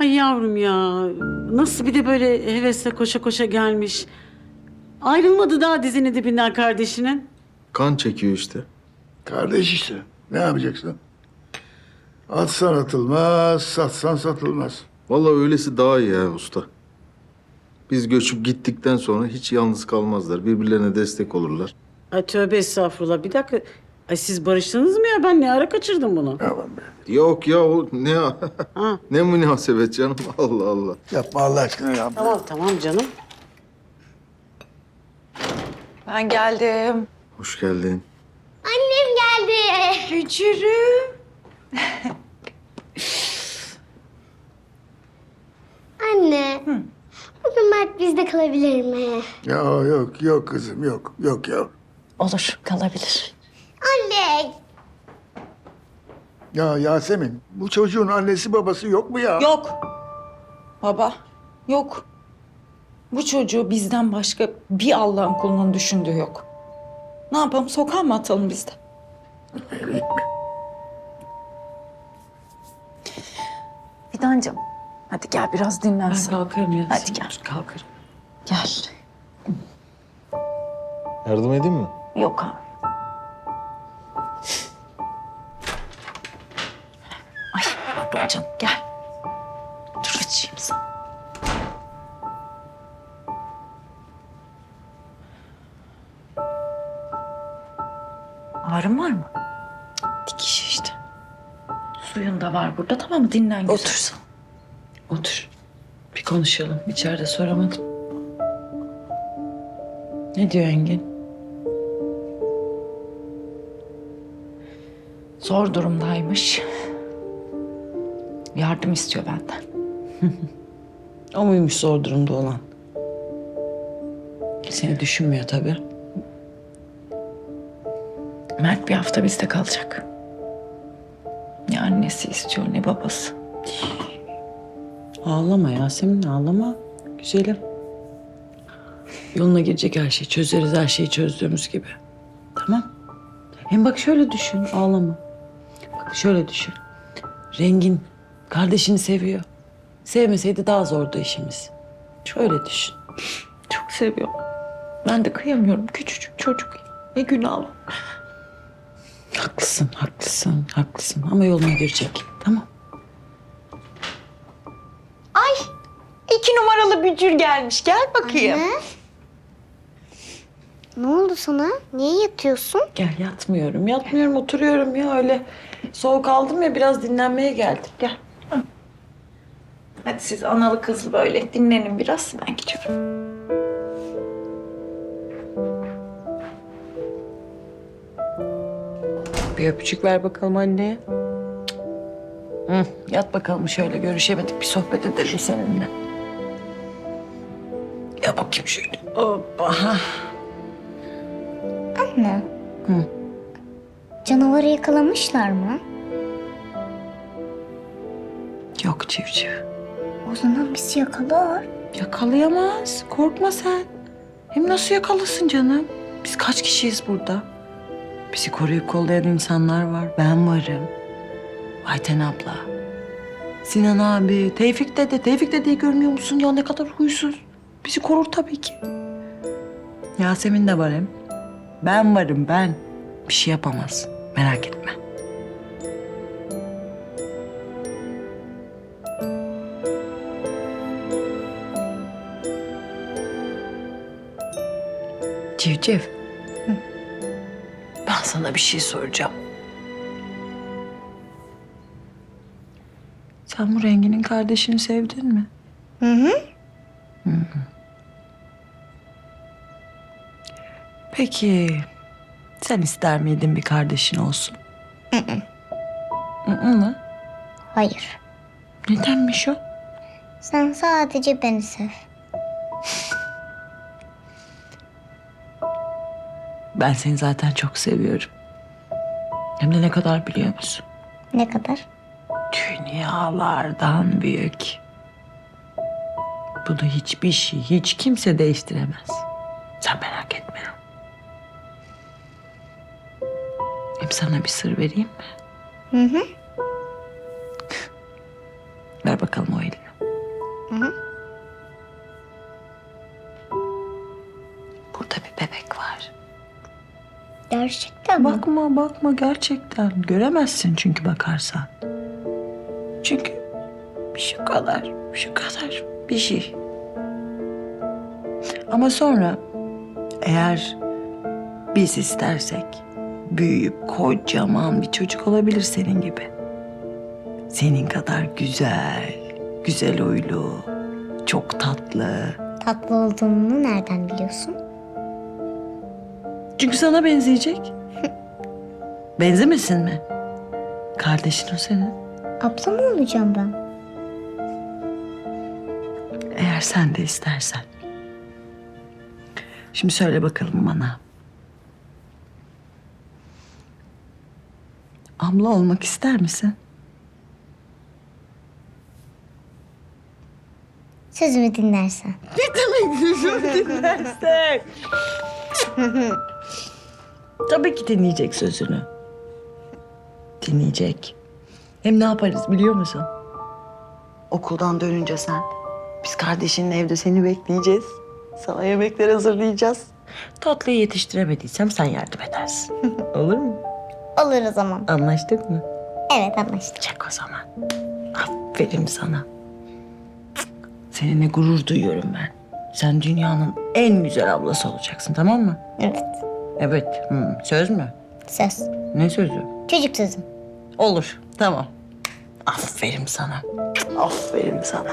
Ay yavrum ya. Nasıl bir de böyle hevesle koşa koşa gelmiş. Ayrılmadı daha dizinin dibinden kardeşinin. Kan çekiyor işte. Kardeş işte. Ne yapacaksın? Atsan atılmaz, satsan satılmaz. Vallahi öylesi daha iyi ya usta. Biz göçüp gittikten sonra hiç yalnız kalmazlar. Birbirlerine destek olurlar. Ay tövbe estağfurullah. Bir dakika. Ay siz barıştınız mı ya? Ben ne ara kaçırdım bunu? Aman be. Yok ya o ne Ha. ne münasebet canım Allah Allah. Yapma Allah aşkına yapma. Tamam tamam canım. Ben geldim. Hoş geldin. Annem geldi. Bücürüm. Anne. Bugün Mert bizde kalabilir mi? Ya yok, yok kızım, yok. Yok ya. Olur, kalabilir. Anne. Ya Yasemin, bu çocuğun annesi babası yok mu ya? Yok. Baba, yok. Bu çocuğu bizden başka bir Allah'ın kulunun düşündüğü yok. Ne yapalım, sokağa mı atalım biz de? Fidancığım, hadi gel biraz dinlensin. kalkarım ya. Hadi gel. Kalkarım. Gel. Yardım edeyim mi? Yok abi. Pardon canım gel. Dur açayım sana. Ağrın var mı? Dikiş işte. Suyun da var burada tamam mı? Dinlen güzel. Otursun. Otur. Bir konuşalım. İçeride soramadım. Ne diyor Engin? Zor durumdaymış. Yardım istiyor benden. O muymuş zor durumda olan? Seni düşünmüyor tabii. Mert bir hafta bizde kalacak. Ne annesi istiyor ne babası. Ağlama Yasemin ağlama. Güzelim. Yoluna girecek her şey. Çözeriz her şeyi çözdüğümüz gibi. Tamam. Hem bak şöyle düşün ağlama. Bak şöyle düşün. Rengin kardeşini seviyor. Sevmeseydi daha zordu işimiz. Şöyle düşün. Çok seviyorum. Ben de kıyamıyorum. Küçücük çocuk. Ne günah var. Haklısın, haklısın, haklısın. Ama yoluna girecek. Tamam. İki numaralı bücür gelmiş. Gel bakayım. Anne. Ne oldu sana? Niye yatıyorsun? Gel yatmıyorum. Yatmıyorum oturuyorum ya öyle. Soğuk aldım ya biraz dinlenmeye geldim. Gel. Hadi siz analı kızlı böyle dinlenin biraz. Ben gidiyorum. Bir öpücük ver bakalım anneye. Hı, yat bakalım şöyle görüşemedik bir sohbet edelim seninle. Ya bakayım şöyle. Hoppa. Anne. Canavarı yakalamışlar mı? Yok civciv. O zaman bizi yakalar. Yakalayamaz. Korkma sen. Hem nasıl yakalasın canım? Biz kaç kişiyiz burada? Bizi koruyup kollayan insanlar var. Ben varım. Ayten abla. Sinan abi, Tevfik dede. Tevfik dedeyi görmüyor musun ya ne kadar huysuz. Bizi korur tabii ki. Yasemin de var hem. Ben varım ben. Bir şey yapamaz. Merak etme. Civciv. Ben sana bir şey soracağım. Sen bu renginin kardeşini sevdin mi? Hı hı. Peki sen ister miydin bir kardeşin olsun? Hı hı mı? Hayır. Nedenmiş o? Sen sadece beni sev. Ben seni zaten çok seviyorum. Hem de ne kadar biliyor musun? Ne kadar? Dünyalardan büyük. Bunu hiçbir şey, hiç kimse değiştiremez. Sen merak etme. Hem sana bir sır vereyim mi? Hı hı. Ver bakalım o elini. Bakayım mı? Bakma bakma gerçekten. Göremezsin çünkü bakarsan. Çünkü şu kadar, şu kadar bir şey. Ama sonra eğer biz istersek büyüyüp kocaman bir çocuk olabilir senin gibi. Senin kadar güzel, güzel huylu, çok tatlı. Tatlı olduğunu nereden biliyorsun? Çünkü sana benzeyecek. Benzemesin mi? Kardeşin o senin. Abla mı olacağım ben? Eğer sen de istersen. Şimdi söyle bakalım bana. Abla olmak ister misin? Sözümü dinlersen. Dinlersen. Tabii ki dinleyecek sözünü. Dinleyecek. Hem ne yaparız biliyor musun? Okuldan dönünce sen, biz kardeşinle evde seni bekleyeceğiz. Sana yemekler hazırlayacağız. Tatlıyı yetiştiremediysem sen yardım edersin. Olur mu? Olur o zaman. Anlaştık mı? Evet anlaştık. Çek o zaman. Aferin sana. Seninle gurur duyuyorum ben. Sen dünyanın en güzel ablası olacaksın tamam mı? Evet. Evet. Hı. Söz mü? Söz. Ne sözü? Çocuk sözüm. Olur. Tamam. Aferin sana. Aferin sana.